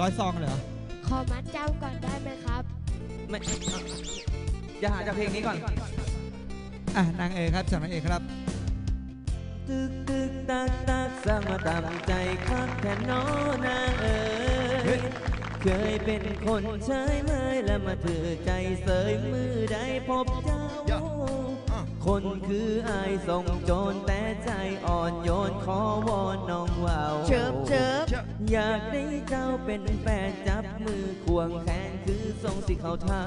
ร้อยซองเหรอขอมัดจำก่อนได้ไหมครับ ไม่อย่าหาจากเพลงนี้ก่อน อะนางเอกครับจากนางเอกครับ ตึกตึกตักตักสร้างมาตามใจคักแค่นอนางเอ๋ยเคยเป็นคนใช้เมยและมาถือใจเสยมือได้พบเจ้า คนคืออายส่งโจรแต่ใจอ่อนโยนขอวอนน้องว่าวเชิบเชิบอยากได้เจ้าเป็นแฟนจับมือควงแขนคือทรงสิเขาท่า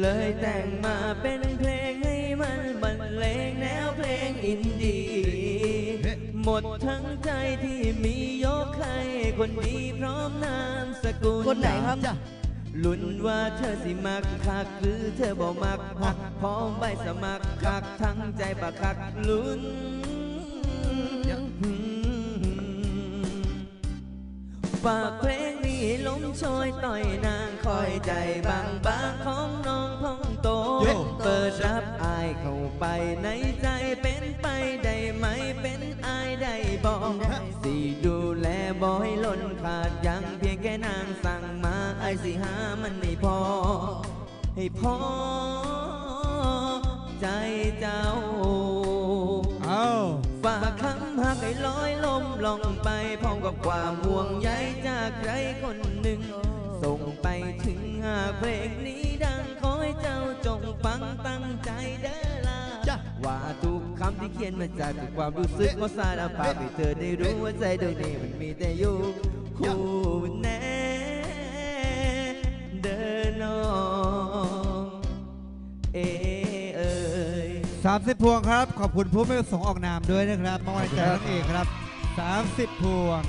เลยแต่งมาเป็นเพลงให้มันบรรเลงแนวเพลงอินดี้หมดทั้งใจที่มียกให้คนดีพร้อมนามสกุลคนไหนครับ ลุ้นว่าเธอสิมักคักหรือเธอบ่มักหักพร้อมใบสมัครคักทั้งใจบักคักลุ้นฝากเพลงนี้ล้มโชยต่อยนางคอยใจบางบางของน้องพองโต เปิดรับอายเข้าไปในใจเป็นไปได้ไหมเป็นอายได้บอกาไอายสิหามันไม่พอ ให้พอใจเจ้าเอ้าฝากคำหักให้ลอยลมลงไปพร้อมกับความห่วงใยจากใครคนหนึ่ง ส่งไปถึงหากเพลงนี้ดังขอให้เจ้าจงฟังตั้งใจเด้อล่ะว่าทุกคำที่เขียนมาจากความรู้สึกของสารภาพให้เธอได้รู้ว่าใจดวงนี้มันมีแต่อยู่คู่ 30 พวงครับ ขอบคุณผู้ไม่ประสงค์ออกนามด้วยนะครับมอบให้แก่นางเอกครับ 30 พวง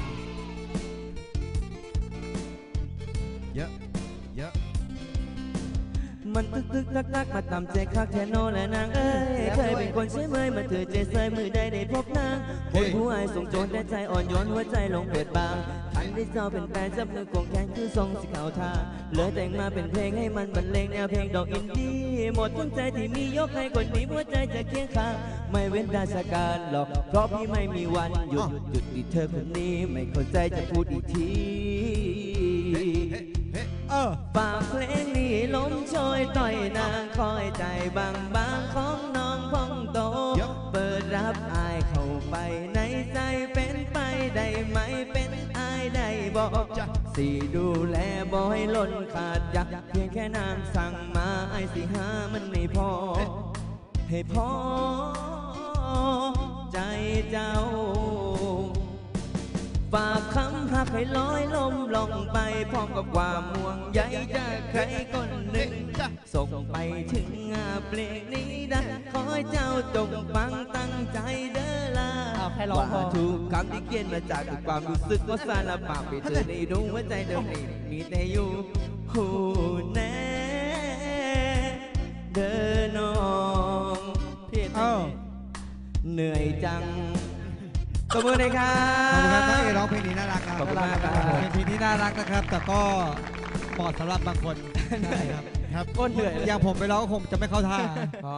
มันตึกตึกลักลักมาตามใจคักแค่โนและนางเอ้ยเคยเป็นคนใช่ไหมมาถือใจเสยมือได้ได้พบนางคนผู้อายส่งโจรแต่ใจอ่อนโยนหัวใจลงเปิดบางทันได้เจ้าเป็นแฟนจับมือควงแขนคือทรงสิขาวทาเลยแต่งมาเป็นเพลงให้มันบรรเลงแนวเพลงดอกอินดี้หมดทั้งใจที่มียกให้คนนี้หัวใจจะเคียงข้างไม่เว้นราชการหรอก เพราะพี่ไม่มีวันหยุดหยุดที่เธอคนนี้ไม่เข้าใจจะพูดอีกที เออฝากเพลงนี้ลมโชยต่อยนางคอยใจบางบางของน้องพองโตยับเปิดรับอายเข้าไปในใจเป็นไปได้ไหมเป็นอายได้บอกสิดูแลบ่ให้หล่นขาดอยากเพียงแค่นางสั่งมาไอายสิหามันไม่พอ ให้พอใจเจ้า ฝากคำหักให้ลอยลมลงไปพร้อมกับความห่วงใยจากใครคนหนึ่ง ส่งไปถึงงาเพลงนี้นะขอให้เจ้าจงฟังตั้งใจเด้อล่ะเอาแค่ร้องพอ ว่าทุกคำที่เขียนมาจากความรู้สึกว่าสารภาพไปเธอได้รู้ว่าใจเดิมนี้มีแต่อยู่หูแน่เดินน้องพี่เอ้าเหนื่อยจัง ตบมือเลยครัขอบคุณครับนางเอกร้องบเพลงนี้น่ารักนะขอบคุณมากครับ เป็นเพลงที่น่ารักนะครับ แต่ก็เหมาะสำหรับบางคนใช่ครับ ครับก้นเหนื่อยเลย อย่างผมไปร้องก็คงจะไม่เข้าท่า อ๋อ